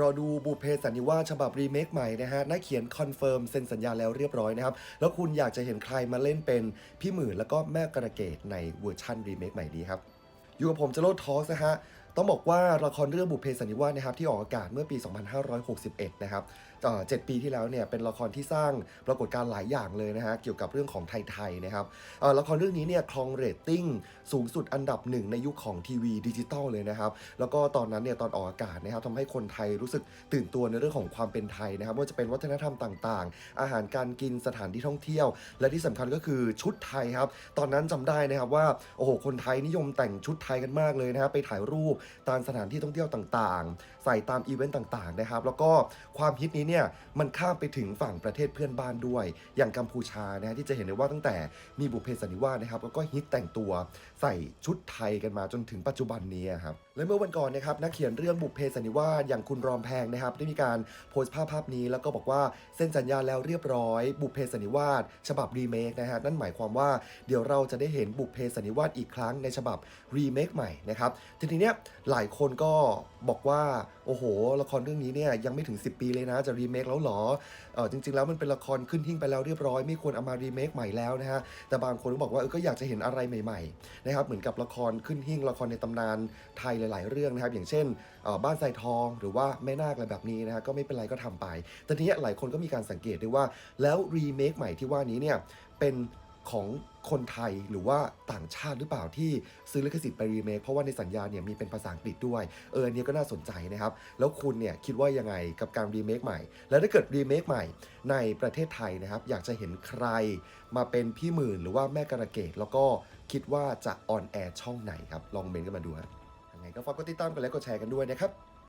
รอดูบุพเพสันนิวาสฉบับรีเมคใหม่นะฮะนักเขียนคอนเฟิร์มเซ็นสัญญาแล้วเรียบร้อยนะครับ แล้วคุณอยากจะเห็นใครมาเล่นเป็นพี่หมื่นแล้วก็แม่กระเกตในเวอร์ชั่นรีเมคใหม่นี้ครับ อยู่กับผมจะโลดทอสนะฮะ ต้องบอกว่าละครเรื่องบุพเพสันนิวาสนะครับที่ออกอากาศเมื่อปี 2561 นะครับเอ่อเจ็ดปีที่แล้วเนี่ยเป็นละครที่สร้างปรากฏการณ์หลายอย่างเลยนะฮะเกี่ยวกับเรื่องของไทยๆนะครับละครเรื่องนี้เนี่ยครองเรตติ้งสูงสุดอันดับหนึ่งในยุคของทีวีดิจิตอลเลยนะครับแล้วก็ตอนนั้นเนี่ยตอนออกอากาศนะครับทำให้คนไทยรู้สึกตื่นตัวในเรื่องของความเป็นไทยนะครับว่าจะเป็นวัฒนธรรมต่างๆ อาหารการกินสถานที่ท่องเที่ยว และที่สำคัญก็คือชุดไทยครับตอนนั้นจำได้นะครับว่าโอ้โหคนไทยนิยมแต่งชุดไทยกันมากเลยนะครับไปถ่ายรูปตามสถานที่ท่องเที่ยวต่างๆ ใส่ตามอีเวนต์ต่างๆนะครับ แล้วก็ความฮิตนี้เนี่ยมันข้ามไปถึงฝั่งประเทศเพื่อนบ้านด้วย อย่างกัมพูชานะที่จะเห็นได้ว่าตั้งแต่มีบุพเพสันนิวาสนะครับแล้วก็ฮิตแต่งตัวใส่ชุดไทยกันมาจนถึงปัจจุบันนี้ครับและเมื่อวันก่อนนะครับนักเขียนเรื่องบุพเพสันนิวาสอย่างคุณรอมแพงนะครับ ได้มีการโพสต์ภาพภาพนี้ แล้วก็บอกว่าเซ็นสัญญาแล้วเรียบร้อย บุพเพสันนิวาสฉบับรีเมคนะฮะนั่นหมายความว่าเดี๋ยวเราจะได้เห็นบุพเพสันนิวาสอีกครั้งในฉบับรีเมคใหม่นะครับทีนี้เนี่ยหลายคนก็บอกว่า โอ้โห ละครเรื่องนี้เนี่ยยังไม่ถึง 10 ปีเลยนะ จะรีเมคแล้วหรอเออจริง ๆ แล้วมันเป็นละครขึ้นทิ้งไปแล้วเรียบร้อย ไม่ควรเอามารีเมคใหม่แล้วนะฮะ แต่บางคนก็บอกว่าเออก็อยากจะเห็นอะไรใหม่ๆนะครับ เหมือนกับละครขึ้นหิ้งละครในตำนานไทยหลาย ๆ เรื่องนะครับ อย่างเช่นออบ้านทรายทองหรือว่าแม่นาคอะไรแบบนี้นะฮะก็ไม่เป็นไรก็ทำไป แต่ทีนี้หลายคนก็มีการสังเกตด้วยว่า แล้วรีเมคใหม่ที่ว่านี้เนี่ยเป็นของ คนไทยหรือว่าต่างชาติหรือเปล่าที่ซื้อลิขสิทธิ์ไปรีเมคเพราะว่าในสัญญาเนี่ยมีเป็นภาษาอังกฤษด้วยเอออันนี้ก็น่าสนใจนะครับ แล้วคุณเนี่ยคิดว่ายังไงกับการรีเมคใหม่ แล้วถ้าเกิดรีเมคใหม่ในประเทศไทยนะครับ อยากจะเห็นใครมาเป็นพี่หมื่นหรือว่าแม่กระเกดแล้วก็คิดว่าจะออนแอร์ช่องไหนครับลองเมนกันมาดูฮะยังไงก็ฝากกดติดตามกันและกดแชร์กันด้วยนะครับ